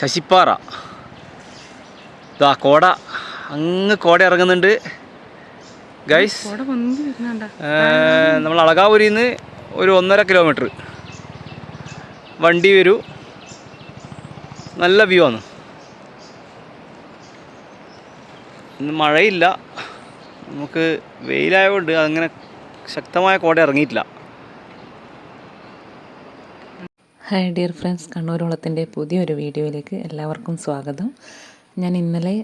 ശശിപ്പാറ. ഇതാ കോട. അങ്ങ് കോട ഇറങ്ങുന്നുണ്ട്. ഗൈസ് നമ്മൾ അളകാപുരിയിൽ നിന്ന് ഒരു ഒന്നര കിലോമീറ്റർ. വണ്ടി വരൂ. നല്ല വ്യൂ ആണ്. ഇന്ന് മഴയില്ല. നമുക്ക് വെയിലായതുകൊണ്ട് അങ്ങനെ ശക്തമായ കോട ഇറങ്ങിയിട്ടില്ല. ഹായ് ഡിയർ ഫ്രണ്ട്സ് കണ്ണൂരോളത്തിന്റെ പുതിയൊരു വീഡിയോയിലേക്ക് എല്ലാവർക്കും സ്വാഗതം. ഞാൻ ഇന്നലെ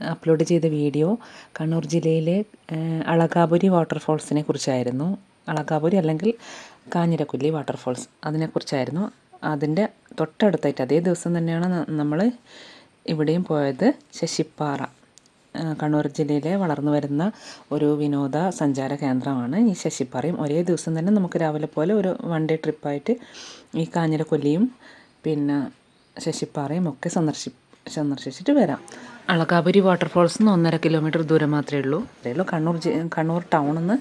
അപ്ലോഡ് ചെയ്ത വീഡിയോ കണ്ണൂർ ജില്ലയിലെ അളകാപുരി വാട്ടർഫോൾസിനെ കുറിച്ചായിരുന്നു. അളകാപുരി അല്ലെങ്കിൽ കാഞ്ഞിരക്കുല്ലി വാട്ടർഫോൾസ് അതിനെക്കുറിച്ചായിരുന്നു. അതിന്റെ തൊട്ടടുത്തായിട്ട് അതേ ദിവസം തന്നെയാണ് നമ്മൾ ഇവിടെയും പോയത് ശശിപ്പാറ. കണ്ണൂർ ജില്ലയിലെ വളർന്നു വരുന്ന ഒരു വിനോദ സഞ്ചാര കേന്ദ്രമാണ് ഈ ശശിപ്പാറയും. ഒരേ ദിവസം തന്നെ നമുക്ക് രാവിലെ പോലെ ഒരു വൺ ഡേ ട്രിപ്പായിട്ട് ഈ കാഞ്ഞിരക്കൊല്ലിയും പിന്നെ ശശിപ്പാറയും ഒക്കെ സന്ദർശി സന്ദർശിച്ചിട്ട് വരാം. അളകാപുരി വാട്ടർഫോൾസ് നിന്ന് ഒന്നര കിലോമീറ്റർ ദൂരം മാത്രമേ ഉള്ളൂ. അതേ കണ്ണൂർ ജി കണ്ണൂർ ടൗണിൽ നിന്ന്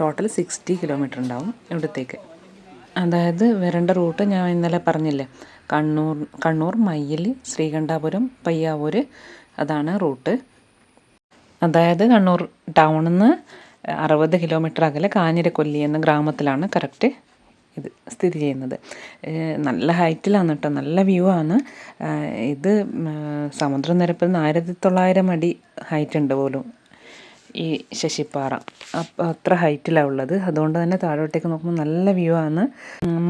ടോട്ടൽ സിക്സ്റ്റി കിലോമീറ്റർ ഉണ്ടാവും ഇവിടത്തേക്ക്. അതായത് വരേണ്ട റൂട്ട് ഞാൻ ഇന്നലെ പറഞ്ഞില്ലേ? കണ്ണൂർ കണ്ണൂർ മയ്യിൽ ശ്രീകണ്ഠാപുരം പയ്യാവൂർ അതാണ് റൂട്ട്. അതായത് കണ്ണൂർ ടൗണിൽ നിന്ന് അറുപത് കിലോമീറ്റർ അകലെ കാഞ്ഞിരക്കൊല്ലി എന്ന ഗ്രാമത്തിലാണ് കറക്റ്റ് ഇത് സ്ഥിതി ചെയ്യുന്നത്. നല്ല ഹൈറ്റിലാണ് കേട്ടോ നല്ല വ്യൂ ആണ്. ഇത് സമുദ്രനിരപ്പിൽ നിന്ന് ആയിരത്തി തൊള്ളായിരം അടി ഹൈറ്റ് ഉണ്ട് പോലും ഈ ശശിപ്പാറ. അപ്പം അത്ര ഹൈറ്റിലാണ് ഉള്ളത്. അതുകൊണ്ട് തന്നെ താഴോട്ടേക്ക് നോക്കുമ്പോൾ നല്ല വ്യൂ ആണ്.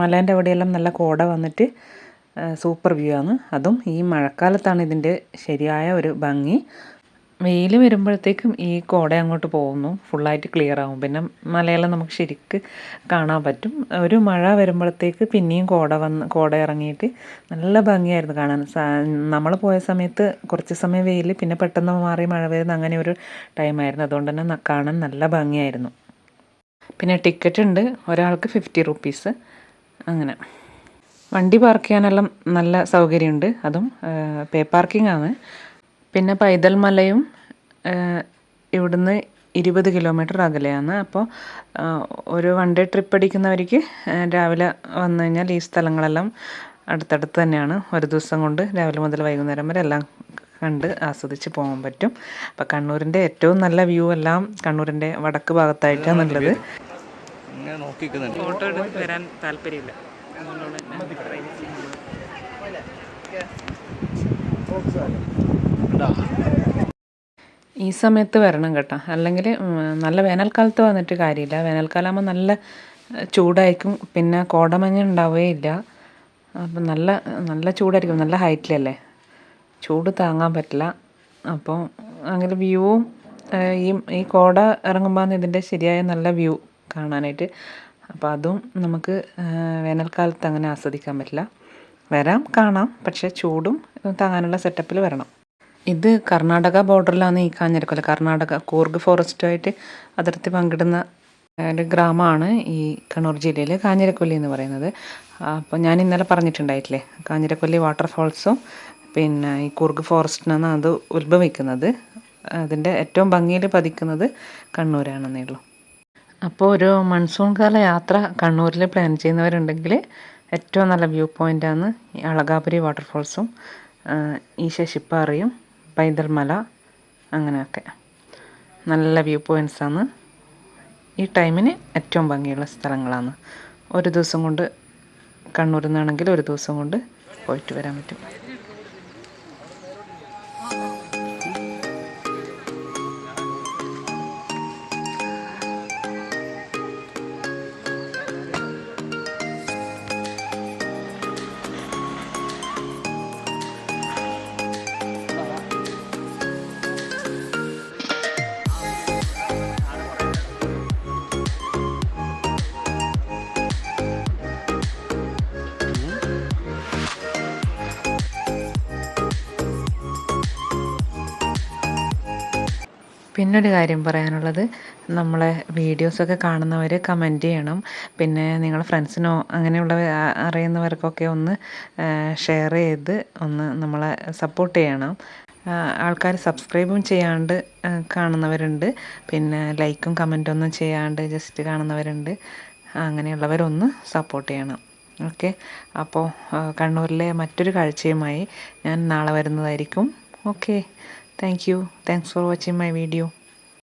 മലേന്റെ അവിടെയെല്ലാം നല്ല കോട വന്നിട്ട് സൂപ്പർ വ്യൂ ആണ്. അതും ഈ മഴക്കാലത്താണ് ഇതിന്റെ ശരിയായ ഒരു ഭംഗി. വെയിൽ വരുമ്പോഴത്തേക്കും ഈ കോട അങ്ങോട്ട് പോകുന്നു. ഫുള്ളായിട്ട് ക്ലിയർ ആവും. പിന്നെ മലയെല്ലാം നമുക്ക് ശരിക്ക് കാണാൻ പറ്റും. ഒരു മഴ വരുമ്പോഴത്തേക്ക് പിന്നെയും കോട വന്ന് കോട ഇറങ്ങിയിട്ട് നല്ല ഭംഗിയായിരുന്നു കാണാൻ. നമ്മൾ പോയ സമയത്ത് കുറച്ച് സമയം വെയിൽ പിന്നെ പെട്ടെന്ന് മാറി മഴ വരുന്ന അങ്ങനെ ഒരു ടൈമായിരുന്നു അതുകൊണ്ട് തന്നെ കാണാൻ നല്ല ഭംഗിയായിരുന്നു. പിന്നെ ടിക്കറ്റ് ഉണ്ട്. ഒരാൾക്ക് ഫിഫ്റ്റി റുപ്പീസ് അങ്ങനെ. വണ്ടി പാർക്ക് ചെയ്യാനെല്ലാം നല്ല സൗകര്യമുണ്ട്. അതും പേ പാർക്കിംഗ് ആണ്. പിന്നെ പൈതൽ മലയും ഇവിടുന്ന് ഇരുപത് കിലോമീറ്റർ അകലെയാണ്. അപ്പോൾ ഒരു വൺ ഡേ ട്രിപ്പ് അടിക്കുന്നവർക്ക് രാവിലെ വന്നു കഴിഞ്ഞാൽ ഈ സ്ഥലങ്ങളെല്ലാം അടുത്തടുത്ത് തന്നെയാണ്. ഒരു ദിവസം കൊണ്ട് രാവിലെ മുതൽ വൈകുന്നേരം വരെ എല്ലാം കണ്ട് ആസ്വദിച്ച് പോകാൻ പറ്റും. അപ്പോൾ കണ്ണൂരിന്റെ ഏറ്റവും നല്ല വ്യൂ എല്ലാം കണ്ണൂരിന്റെ വടക്ക് ഭാഗത്തായിട്ടാണ് ഉള്ളത്. ഫോട്ടോ എടുത്ത് വരാൻ താല്പര്യമില്ല. ഈ സമയത്ത് വരണം കേട്ടോ. അല്ലെങ്കിൽ നല്ല വേനൽക്കാലത്ത് വന്നിട്ട് കാര്യമില്ല. വേനൽക്കാലമാകുമ്പോൾ നല്ല ചൂടായിരിക്കും. പിന്നെ കോടമഞ്ഞ കോടമഞ്ഞ് ഉണ്ടാവുകയില്ല. അപ്പം നല്ല നല്ല ചൂടായിരിക്കും. നല്ല ഹൈറ്റിലല്ലേ? ചൂട് താങ്ങാൻ പറ്റില്ല. അപ്പോൾ അങ്ങനെ വ്യൂവും ഈ ഈ കോട ഇറങ്ങുമ്പോൾ ഇതിന്റെ ശരിയായ നല്ല വ്യൂ കാണാനായിട്ട് അപ്പോൾ അതും നമുക്ക് വേനൽക്കാലത്ത് അങ്ങനെ ആസ്വദിക്കാൻ പറ്റില്ല. വരാം കാണാം. പക്ഷേ ചൂടും താങ്ങാനുള്ള സെറ്റപ്പിൽ വരണം. ഇത് കർണാടക ബോർഡറിലാണ് ഈ കാഞ്ഞിരക്കൊല കർണാടക കൂർഗ് ഫോറസ്റ്റുമായിട്ട് അതിർത്തി പങ്കിടുന്ന ഒരു ഗ്രാമമാണ് ഈ കണ്ണൂർ ജില്ലയിലെ കാഞ്ഞിരക്കൊല്ലി എന്ന് പറയുന്നത്. അപ്പോൾ ഞാൻ ഇന്നലെ പറഞ്ഞിട്ടുണ്ടായിട്ടില്ലേ കാഞ്ഞിരക്കൊല്ലി വാട്ടർഫോൾസും പിന്നെ ഈ കൂർഗ് ഫോറസ്റ്റിനാണ് അത് ഉത്ഭവിക്കുന്നത്. അതിന്റെ ഏറ്റവും ഭംഗിയിൽ പതിക്കുന്നത് കണ്ണൂരാണെന്നേ ഉള്ളൂ. അപ്പോൾ ഒരു മൺസൂൺ കാല യാത്ര കണ്ണൂരിൽ പ്ലാൻ ചെയ്യുന്നവരുണ്ടെങ്കിൽ ഏറ്റവും നല്ല വ്യൂ പോയിന്റാണ് ഈ അളകാപുരി വാട്ടർഫോൾസും ഈ ശശിപ്പാറയും പൈതൽമല അങ്ങനെയൊക്കെ. നല്ല വ്യൂ പോയിന്റ്സാണ് ഈ ടൈമിന് ഏറ്റവും ഭംഗിയുള്ള സ്ഥലങ്ങളാണ്. ഒരു ദിവസം കൊണ്ട് കണ്ണൂരിൽ നിന്നാണെങ്കിൽ ഒരു ദിവസം കൊണ്ട് പോയിട്ട് വരാൻ പറ്റും. പിന്നൊരു കാര്യം പറയാനുള്ളത് നമ്മളെ വീഡിയോസൊക്കെ കാണുന്നവർ കമന്റ് ചെയ്യണം. പിന്നെ നിങ്ങൾ ഫ്രണ്ട്സിനോ അങ്ങനെയുള്ള അറിയുന്നവർക്കൊക്കെ ഒന്ന് ഷെയർ ചെയ്ത് ഒന്ന് നമ്മളെ സപ്പോർട്ട് ചെയ്യണം. ആൾക്കാർ സബ്സ്ക്രൈബും ചെയ്യാണ്ട് കാണുന്നവരുണ്ട്. പിന്നെ ലൈക്കും കമന്റും ഒന്നും ചെയ്യാണ്ട് ജസ്റ്റ് കാണുന്നവരുണ്ട്. അങ്ങനെയുള്ളവരൊന്ന് സപ്പോർട്ട് ചെയ്യണം. ഓക്കെ അപ്പോൾ കണ്ണൂരിലെ മറ്റൊരു കാഴ്ചയുമായി ഞാൻ നാളെ വരുന്നതായിരിക്കും. Okay Thank you. Thanks for watching my video.